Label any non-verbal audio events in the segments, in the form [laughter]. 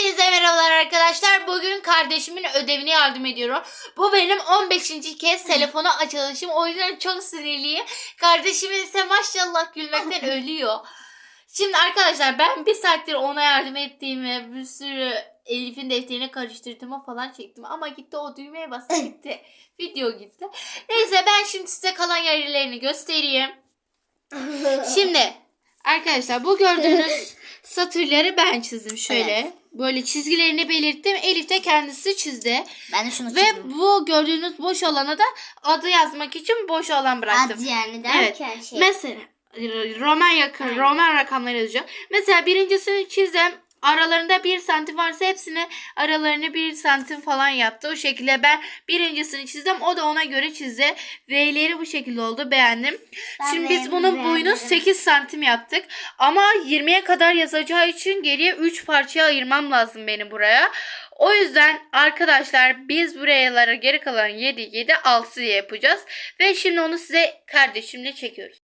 Hepinize merhabalar arkadaşlar. Bugün kardeşimin ödevine yardım ediyorum. Bu benim 15. kez telefonu açılışım. O yüzden çok sinirliyim. Kardeşim ise maşallah gülmekten ölüyor. Şimdi arkadaşlar ben bir saattir ona yardım ettiğimi, bir sürü Elif'in defterini karıştırdığımı falan çektim. Ama gitti o düğmeye bastı gitti. Video gitti. Neyse ben şimdi size kalan yerlerini göstereyim. [laughs] Şimdi arkadaşlar bu gördüğünüz [laughs] satırları ben çizdim şöyle. Böyle çizgilerini belirttim. Elif de kendisi çizdi. Ben de şunu Ve çizdim. bu gördüğünüz boş alana da adı yazmak için boş alan bıraktım. Ad yani Evet. derken şey. Mesela Roman yakın. Roman rakamları yazacağım. Mesela birincisini çizdim. Aralarında bir santim varsa hepsini aralarını bir santim falan yaptı. O şekilde ben birincisini çizdim. O da ona göre çizdi. V'leri bu şekilde oldu. Beğendim. Ben Şimdi biz bunun boyunu beğendim. 8 santim yaptık. Ama 20'ye kadar yazacağı için geriye 3 parçaya ayırmam lazım benim buraya. O yüzden arkadaşlar biz buralara geri kalan 7 7 6 diye yapacağız. Ve şimdi onu size kardeşimle çekiyoruz.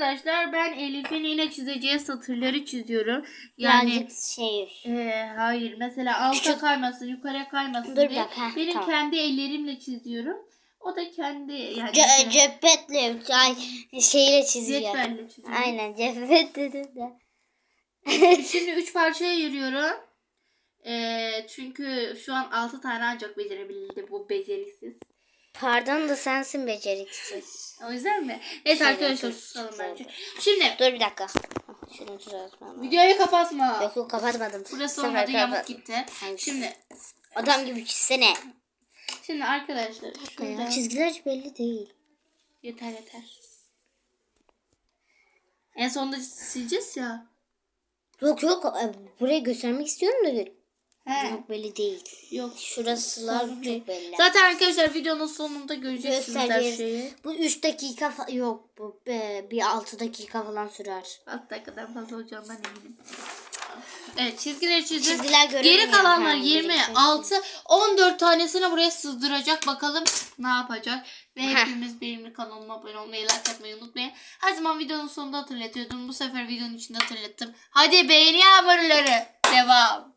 Arkadaşlar ben Elif'in yine çizeceği satırları çiziyorum. Yani Birazcık şey. ee, hayır mesela alta Küçük- kaymasın yukarıya kaymasın Dur diye dakika, benim tamam. kendi ellerimle çiziyorum. O da kendi yani Ce- cepetle ay, şeyle çiziyor. cetvelle çiziyor. Aynen cepet dedim de. Şimdi üç parçaya ayırıyorum. Ee, çünkü şu an altı tane ancak becerebildi bu beceriksiz. Pardon da sensin beceriksiz. O yüzden mi? Neyse Şöyle arkadaşlar yapayım. susalım bence. Şimdi Dur bir dakika. Şunu düzeltmem. lazım. videoyu kapatma. Yok yok kapatmadım. Burası Bu sefer olmadı yamuk kapat- gitti. Hangisi? Şimdi Adam gibi çizsene. şimdi arkadaşlar şurada çizgiler belli değil. yeter yeter. En sonunda sileceğiz ya. Yok yok e, burayı göstermek istiyorum da He. yok belli değil. Yok. Şurasılar Sorun değil. çok belli. Zaten arkadaşlar videonun sonunda göreceksiniz her Göstereceğiz. şeyi. Bu 3 dakika fa- yok bu e, bir 6 dakika falan sürer. Alt kadar fazla olacağından eminim. Evet çizgileri çizdik. Çizgiler görünmüyor. Geri kalanlar Ha, 26, 14 tanesini buraya sığdıracak. Bakalım ne yapacak. Ve hepimiz benim kanalıma abone olmayı, like atmayı unutmayın. Her zaman videonun sonunda hatırlatıyordum. Bu sefer videonun içinde hatırlattım. Hadi beğeni yağmurları. Devam.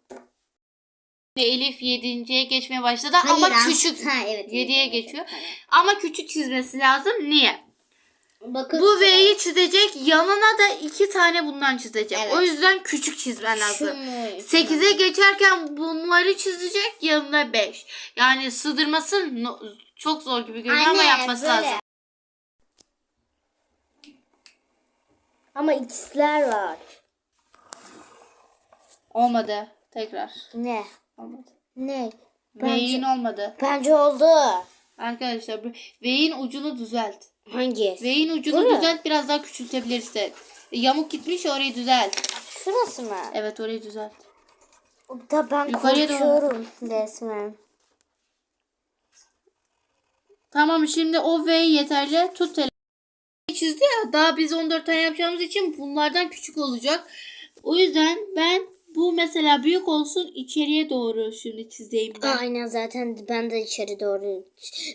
Ve Elif 7.ye geçmeye başladı ama Hayır, küçük. Ha, evet, 7'ye evet, geçiyor. evet. Ama küçük çizmesi lazım. Niye? Bakın Bu V'yi çizecek. Yanına da iki tane bundan çizecek. Evet. O yüzden küçük çizmen lazım. şunu 8'e geçerken bunları çizecek. Yanına 5. Yani sığdırması no- çok zor gibi görünüyor ama yapması böyle. lazım. Ama ikizler var. Olmadı. Tekrar. Ne? Olmadı. Ne? V'in Bence, olmadı. bence oldu. Arkadaşlar V'in ucunu düzelt. Hangi? V'in ucunu mi? düzelt biraz daha küçültebilirsin. Yamuk gitmiş orayı düzelt. Şurası mı? Evet orayı düzelt. Da ben Yukarıya korkuyorum resmen. Tamam şimdi o V yeterli. Tut telefonu. Çizdi ya daha biz 14 tane yapacağımız için bunlardan küçük olacak. O yüzden ben bu mesela büyük olsun içeriye doğru şimdi çizeyim ben. Aynen zaten ben de içeri doğru.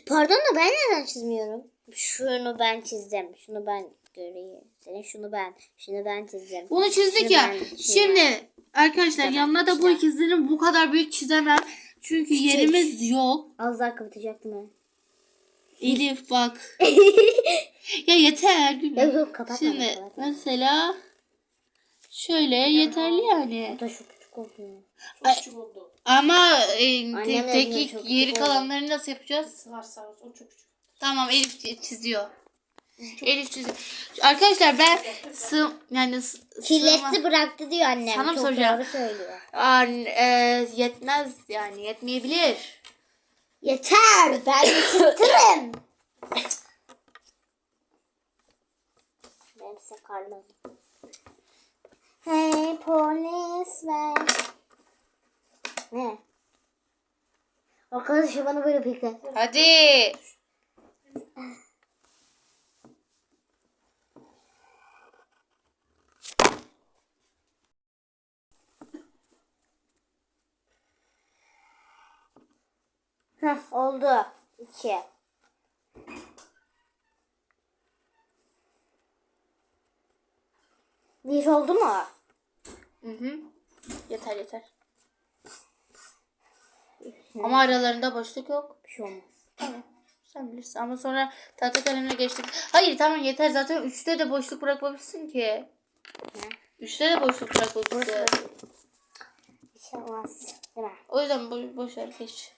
Pardon da ben neden çizmiyorum? Şunu ben çizdim. Şunu ben göreyim. Senin şunu ben. Şunu ben çizdim. Bunu çizdik Şunu ya. ben- şunu Şimdi arkadaşlar Tamam, yanına da bu ikizlerin bu kadar büyük çizemem. Çünkü yerimiz yok. Az daha kapatacaktım ben. Elif bak. [laughs] ya yeter. Yok yok kapatma. Şimdi kapatma. mesela şöyle yeterli yani. Bu da çok küçük oldu. Ama e, Annem tek de tek diyor, çok geri küçük kalanları nasıl yapacağız? Var sağ olsun. O çok küçük. Tamam Elif çi- çiziyor. Elif çiziyor. Arkadaşlar ben sığ yani s- sığma- Kirletti bıraktı diyor annem. Sana mı çok soracağım? doğru söylüyor. Aa, e, yetmez yani yetmeyebilir. Yeter. Ben ısıtırım. Benim sakarlığım. Hey polis ver. Ne? Arkadaşım bana böyle peki. Hadi. Heh, oldu. İki. Bir oldu mu? Hı hı. Yeter yeter. Ama aralarında boşluk yok. Bir şey olmaz. Tamam. Sen bilirsin ama sonra tahta kalemine geçtik. Hayır tamam yeter zaten 3'te de boşluk bırakmamışsın ki. 3'te de boşluk bırakmamışsın. Bir şey olmaz. Değil mi? O yüzden bo boş ver geç.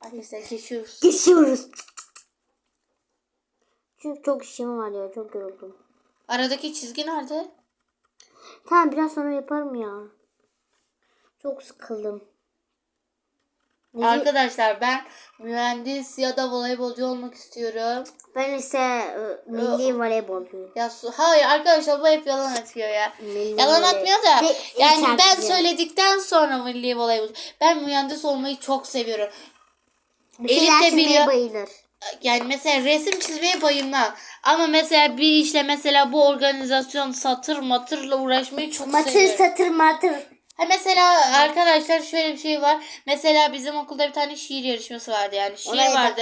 Arkadaşlar geçiyoruz. Geçiyoruz. Çünkü çok işim var ya. Çok yoruldum. Aradaki çizgi nerede? Tamam biraz sonra yaparım ya. Çok sıkıldım. Ne- Arkadaşlar ben mühendis ya da voleybolcu olmak istiyorum. Ben ise e, milli voleybolcuyum. Ya su hayır arkadaşlar bu hep yalan atıyor ya. Milli Yalan atmıyor da Ve yani ben harfli. söyledikten sonra milli voleybolcu. Ben mühendis olmayı çok seviyorum. Elif de biliyor. bayılır. Yani mesela resim çizmeye bayılmam. Ama mesela bir işle mesela bu organizasyon satır matırla uğraşmayı çok Matır seviyorum. satır matır. Ha mesela arkadaşlar şöyle bir şey var. Mesela bizim okulda bir tane şiir yarışması vardı yani şiir da vardı.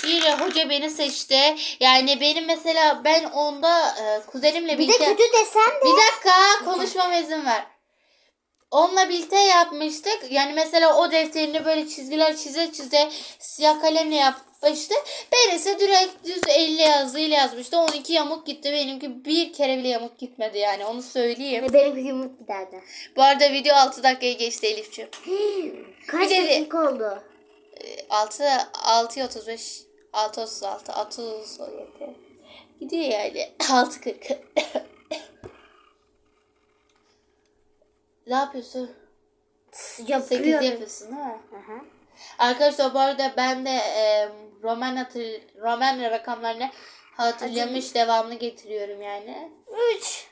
Şiir hoca beni seçti. Yani benim mesela ben onda e, kuzenimle Bir de birlikte kötü desem de. bir dakika konuşmama izin ver. Onunla birlikte yapmıştık. Yani mesela o defterini böyle çizgiler çize çize siyah kalemle yapmıştı. Ben ise direkt düz 50 yazıyla yazmıştı. 12 yamuk gitti. Benimki bir kere bile yamuk gitmedi yani onu söyleyeyim. Benim yumruk giderdi. Bu arada video 6 dakikaya geçti Elif'ciğim. [gasps] Kaç Bir de- dakika oldu? 6 6 35 6 36 6 37 gidiyor yani [laughs] 6 40 ne yapıyorsun? 8 Yapıyorum. yapıyorsun değil mi? Arkadaşlar bu arada ben de e, roman hatır, roman rakamlarını hatırlamış devamlı getiriyorum yani. 3.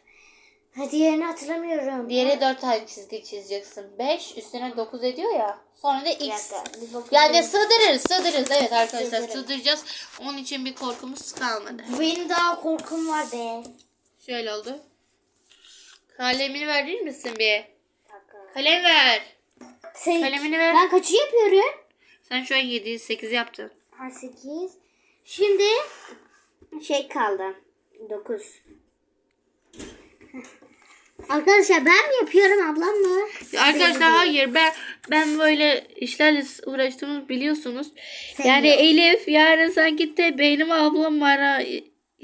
Hadi yerini hatırlamıyorum. Diğeri 4 tane çizgi çizeceksin. 5 üstüne 9 ediyor ya. Sonra da x. Yani sığdırırız sığdırırız evet arkadaşlar Sığdırırız. sığdıracağız. Onun için bir korkumuz kalmadı. Benim daha korkum var be. Şöyle oldu. Kalemini verir misin bir? Kalem ver. Sen, Kalemini ver. Ben kaçı yapıyorum? Sen şu an 7 8 yaptın. Ha 8. Şimdi şey kaldı. 9. Arkadaşlar ben mi yapıyorum ablam mı? Arkadaşlar hayır ben ben böyle işlerle uğraştığımı biliyorsunuz. Sen yani yok. Elif yarın sen git de benim ablam bana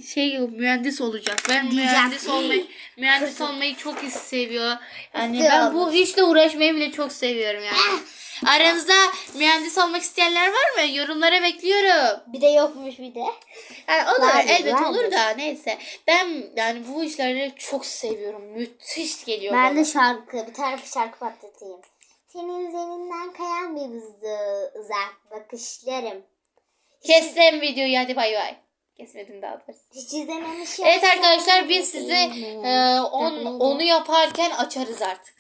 şey mühendis olacak. Ben Diyeceğim. mühendis olmayı mühendis olmayı çok seviyor. Yani ben bu işle uğraşmayı bile çok seviyorum yani. Aranızda mühendis olmak isteyenler var mı? Yorumlara bekliyorum. Bir de yokmuş bir de. Yani olur Vardır, elbet vardır. olur da neyse. Ben yani bu işleri çok seviyorum. Müthiş geliyor Ben bana. de şarkı, bir tane şarkı patlatayım. Senin üzerinden kayan bir buzdu uzak bakışlarım. Kestim videoyu hadi bay bay. Kesmedim daha doğrusu. Hiç izlememiş Evet yoksa arkadaşlar biz sizi e, on, onu yaparken açarız artık.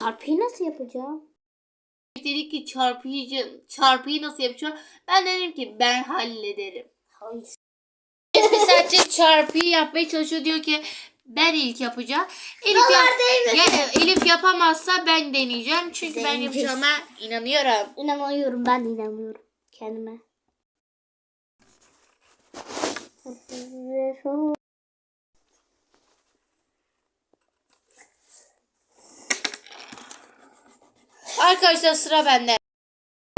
Çarpıyı nasıl yapacağım? Dedi ki çarpıyı, çarpıyı nasıl yapacağım? Ben dedim ki ben hallederim. Hayır. Sadece çarpıyı yapmaya çalışıyor diyor ki ben ilk yapacağım. Elif, yap-? Ya, Elif yapamazsa ben deneyeceğim. Çünkü ben Deneyeceğiz. yapacağıma inanıyorum. İnanmıyorum ben de inanmıyorum kendime. Arkadaşlar sıra bende.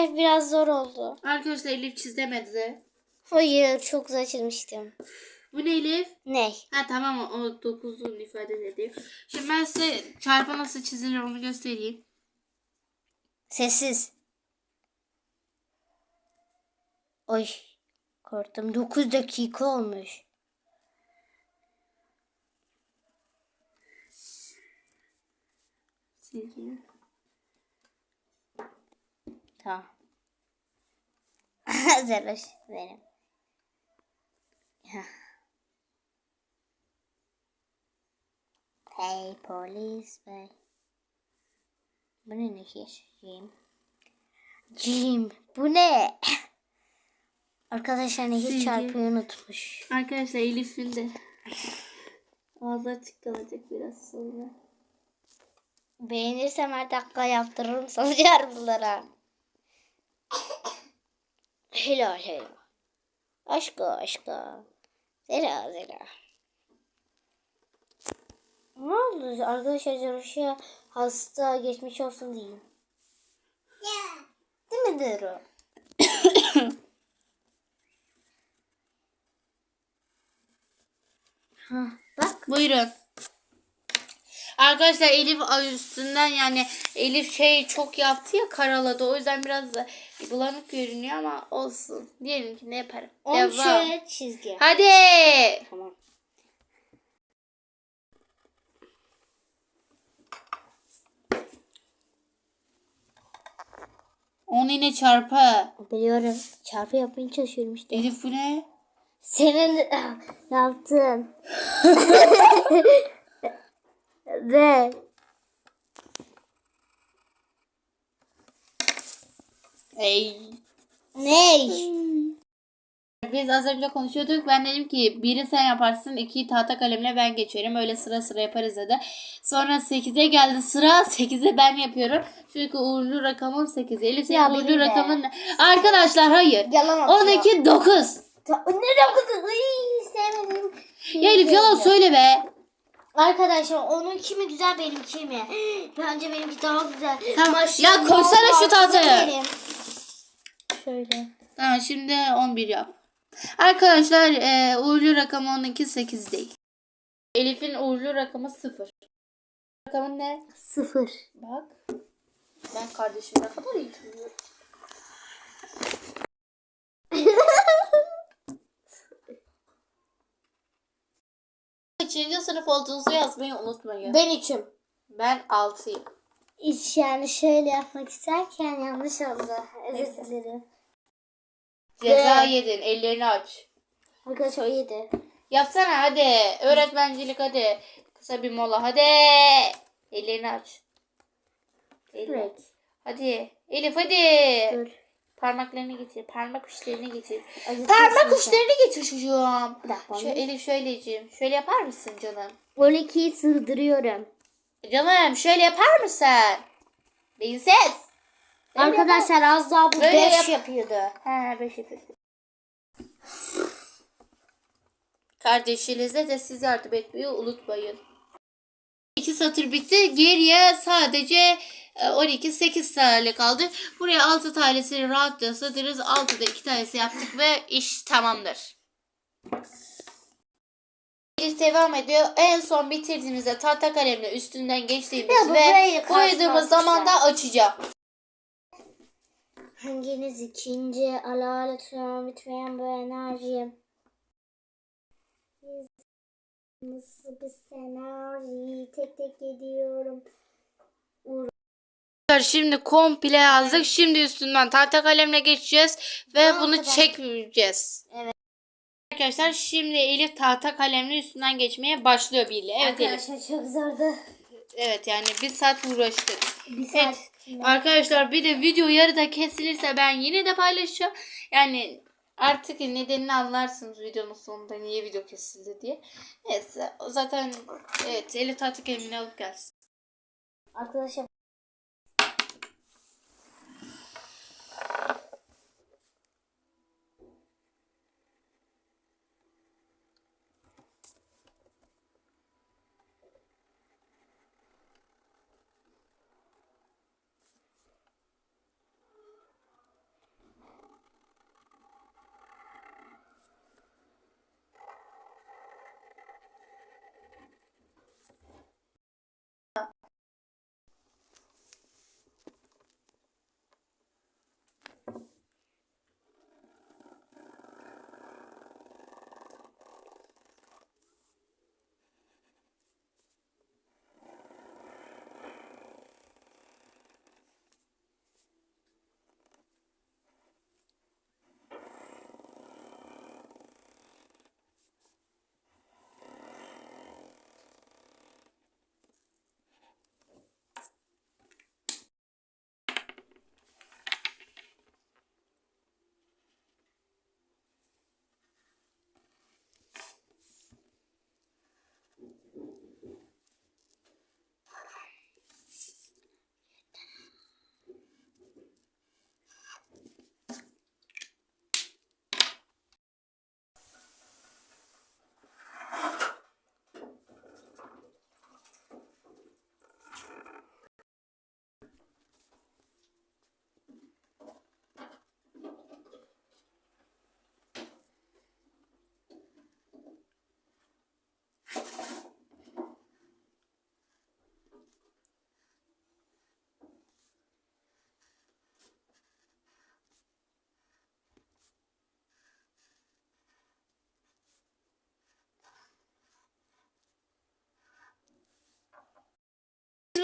Biraz zor oldu. Arkadaşlar Elif çizemedi. Hayır çok güzel çizmiştim. Bu ne Elif? Ne? Ha tamam o 9'un ifade ediyor. Şimdi ben size çarpı nasıl çizilir onu göstereyim. Sessiz. Oy. Korktum. 9 dakika olmuş. Sileyim. Tamam. [laughs] Zeroş benim. Hey polis bey. Bu ne nehir? Jim. Jim. Bu ne? [laughs] Arkadaşlar nehir Silgi. çarpıyı unutmuş. Arkadaşlar Elif'in de ağzı açık kalacak biraz sonra. Beğenirsem her dakika yaptırırım sanacağım bunlara. helal helal. Aşkı aşkı. Zera zera. Ne oldu? Arkadaşlar Zeroş'a hasta geçmiş olsun diyeyim. Değil mi Duru? [coughs] bak. Buyurun. Arkadaşlar Elif üstünden yani Elif şey çok yaptı ya karaladı. O yüzden biraz da bulanık görünüyor ama olsun. Diyelim ki ne yaparım. On Devam. şöyle çizgi. Hadi. Tamam. On yine çarpı. Biliyorum. Çarpı yapmaya çalışıyorum işte. Elif bu ne? Senin [laughs] yaptın. [laughs] Ve Ey. ney? Biz az önce konuşuyorduk. Ben dedim ki biri sen yaparsın. iki tahta kalemle ben geçerim. Öyle sıra sıra yaparız dedi. Sonra 8'e geldi sıra. 8'e ben yapıyorum. Çünkü uğurlu rakamım 8. Elif senin Ya uğurlu benim de. rakamın ne? Arkadaşlar hayır. Yalan atıyor. 12 9. Ta- Ne dokuzu? Iy, sevmedim. Ya Elif yalan söyle be. Arkadaşlar onun kimi güzel benimki mi? [gasps] Bence benimki daha güzel. Tamam. Maşallah, Ya koysana şu kızım benim. Şöyle. Tamam şimdi 11 yap. Arkadaşlar e, uğurlu rakamı onunki 8 değil. Elif'in uğurlu rakamı 0. Rakamın ne? Sıfır. Bak. Ben kardeşim ne kadar iyi tanıyorum. [laughs] Kaçıncı sınıf olduğunuzu yazmayı unutmayın. Ben üçüm. Ben 6'yım. İş yani şöyle yapmak isterken yanlış oldu. Özür dilerim. Ceza Ve- yedin. Ellerini aç. Arkadaşlar o yedi. Yapsana hadi. Öğretmencilik hadi. Kısa bir mola hadi. Ellerini aç. Elini Evet. Hadi. Elif hadi. Dur. Parmaklarını getir. Parmak uçlarını getir. Acıtıyorsun Parmak sen. uçlarını getir çocuğum. Bir dakika. Şöyle, Elif şöyleciğim. Şöyle yapar mısın canım? 12'yi sığdırıyorum. Canım şöyle yapar mısın? Böyle Arkadaşlar az daha bu Böyle 5 yap- yapıyordu. He beş yapıyorsun. Kardeşinize de siz yardım etmeyi unutmayın. İki satır bitti. Geriye sadece 12 8 tane kaldı. Buraya 6 tanesini rahatça satırız. 6'da 2 tanesi yaptık ve iş tamamdır. Elif devam ediyor. En son bitirdiğimizde tahta kalemle üstünden geçtiğimiz Ya bu ve boyadığımız zaman da açacağım. Hanginiz ikinci ala ala tutan bitmeyen bu enerji? Nasıl bir senaryo tek tek gidiyorum. Şimdi komple yazdık. Şimdi üstünden tahta kalemle geçeceğiz ve Tamam, bunu tamam. çekmeyeceğiz. Evet. Arkadaşlar şimdi Elif tahta kalemle üstünden geçmeye başlıyor bile. Evet Elif. Arkadaşlar çok zordu. Evet yani bir saat uğraştık. Bir Evet. Arkadaşlar bir de video yarıda kesilirse ben yine de paylaşacağım. Yani artık nedenini anlarsınız videonun sonunda niye video kesildi diye. Neyse zaten evet Elif tahta kalemini alıp gelsin. Arkadaşlar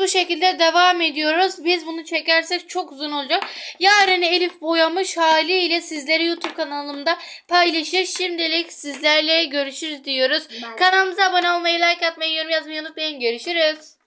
bu şekilde devam ediyoruz. Biz bunu çekersek çok uzun olacak. Yarın Elif boyamış haliyle sizleri YouTube kanalımda paylaşır. Şimdilik sizlerle görüşürüz diyoruz. Bye. Kanalımıza abone olmayı, like atmayı, yorum yazmayı unutmayın. Görüşürüz.